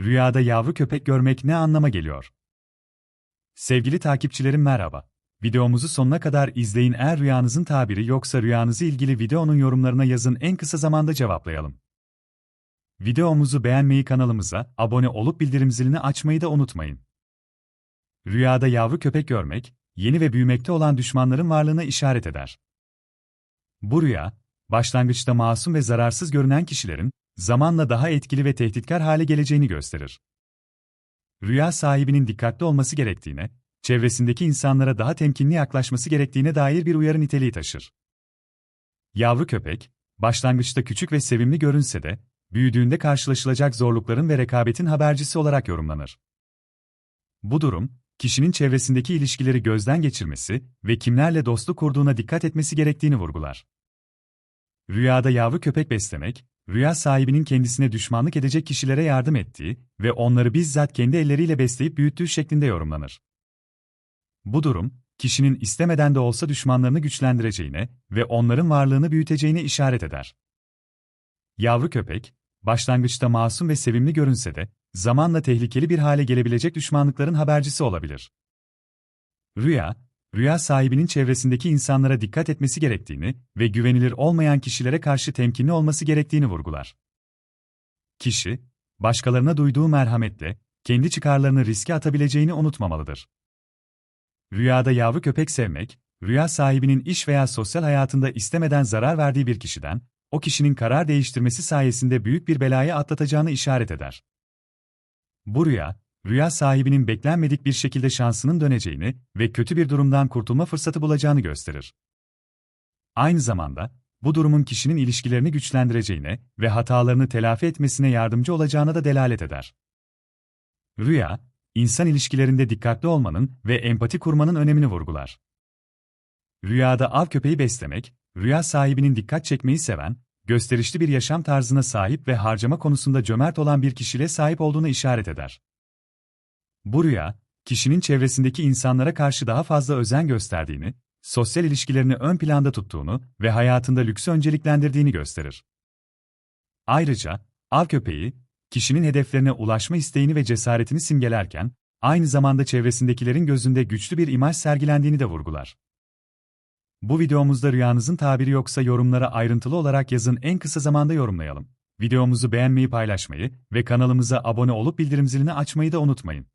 rüyada yavru köpek görmek ne anlama geliyor? Sevgili takipçilerim merhaba. Videomuzu sonuna kadar izleyin eğer rüyanızın tabiri yoksa rüyanızı ilgili videonun yorumlarına yazın en kısa zamanda cevaplayalım. Videomuzu beğenmeyi kanalımıza abone olup bildirim zilini açmayı da unutmayın. Rüyada yavru köpek görmek, yeni ve büyümekte olan düşmanların varlığına işaret eder. Bu rüya, başlangıçta masum ve zararsız görünen kişilerin, zamanla daha etkili ve tehditkar hale geleceğini gösterir. Rüya sahibinin dikkatli olması gerektiğine, çevresindeki insanlara daha temkinli yaklaşması gerektiğine dair bir uyarı niteliği taşır. Yavru köpek, başlangıçta küçük ve sevimli görünse de, büyüdüğünde karşılaşılacak zorlukların ve rekabetin habercisi olarak yorumlanır. Bu durum, kişinin çevresindeki ilişkileri gözden geçirmesi ve kimlerle dostluk kurduğuna dikkat etmesi gerektiğini vurgular. Rüyada yavru köpek beslemek, rüya sahibinin kendisine düşmanlık edecek kişilere yardım ettiği ve onları bizzat kendi elleriyle besleyip büyüttüğü şeklinde yorumlanır. Bu durum, kişinin istemeden de olsa düşmanlarını güçlendireceğine ve onların varlığını büyüteceğine işaret eder. Yavru köpek, başlangıçta masum ve sevimli görünse de, zamanla tehlikeli bir hale gelebilecek düşmanlıkların habercisi olabilir. Rüya, rüya sahibinin çevresindeki insanlara dikkat etmesi gerektiğini ve güvenilir olmayan kişilere karşı temkinli olması gerektiğini vurgular. Kişi, başkalarına duyduğu merhametle, kendi çıkarlarını riske atabileceğini unutmamalıdır. Rüyada yavru köpek sevmek, rüya sahibinin iş veya sosyal hayatında istemeden zarar verdiği bir kişiden, o kişinin karar değiştirmesi sayesinde büyük bir belayı atlatacağını işaret eder. Bu rüya, rüya sahibinin beklenmedik bir şekilde şansının döneceğini ve kötü bir durumdan kurtulma fırsatı bulacağını gösterir. Aynı zamanda, bu durumun kişinin ilişkilerini güçlendireceğine ve hatalarını telafi etmesine yardımcı olacağına da delalet eder. Rüya, insan ilişkilerinde dikkatli olmanın ve empati kurmanın önemini vurgular. Rüyada av köpeği beslemek, rüya sahibinin dikkat çekmeyi seven, gösterişli bir yaşam tarzına sahip ve harcama konusunda cömert olan bir kişiliğe sahip olduğunu işaret eder. Bu rüya, kişinin çevresindeki insanlara karşı daha fazla özen gösterdiğini, sosyal ilişkilerini ön planda tuttuğunu ve hayatında lüksü önceliklendirdiğini gösterir. Ayrıca, av köpeği, kişinin hedeflerine ulaşma isteğini ve cesaretini simgelerken, aynı zamanda çevresindekilerin gözünde güçlü bir imaj sergilendiğini de vurgular. Bu videomuzda rüyanızın tabiri yoksa yorumlara ayrıntılı olarak yazın en kısa zamanda yorumlayalım. Videomuzu beğenmeyi paylaşmayı ve kanalımıza abone olup bildirim zilini açmayı da unutmayın.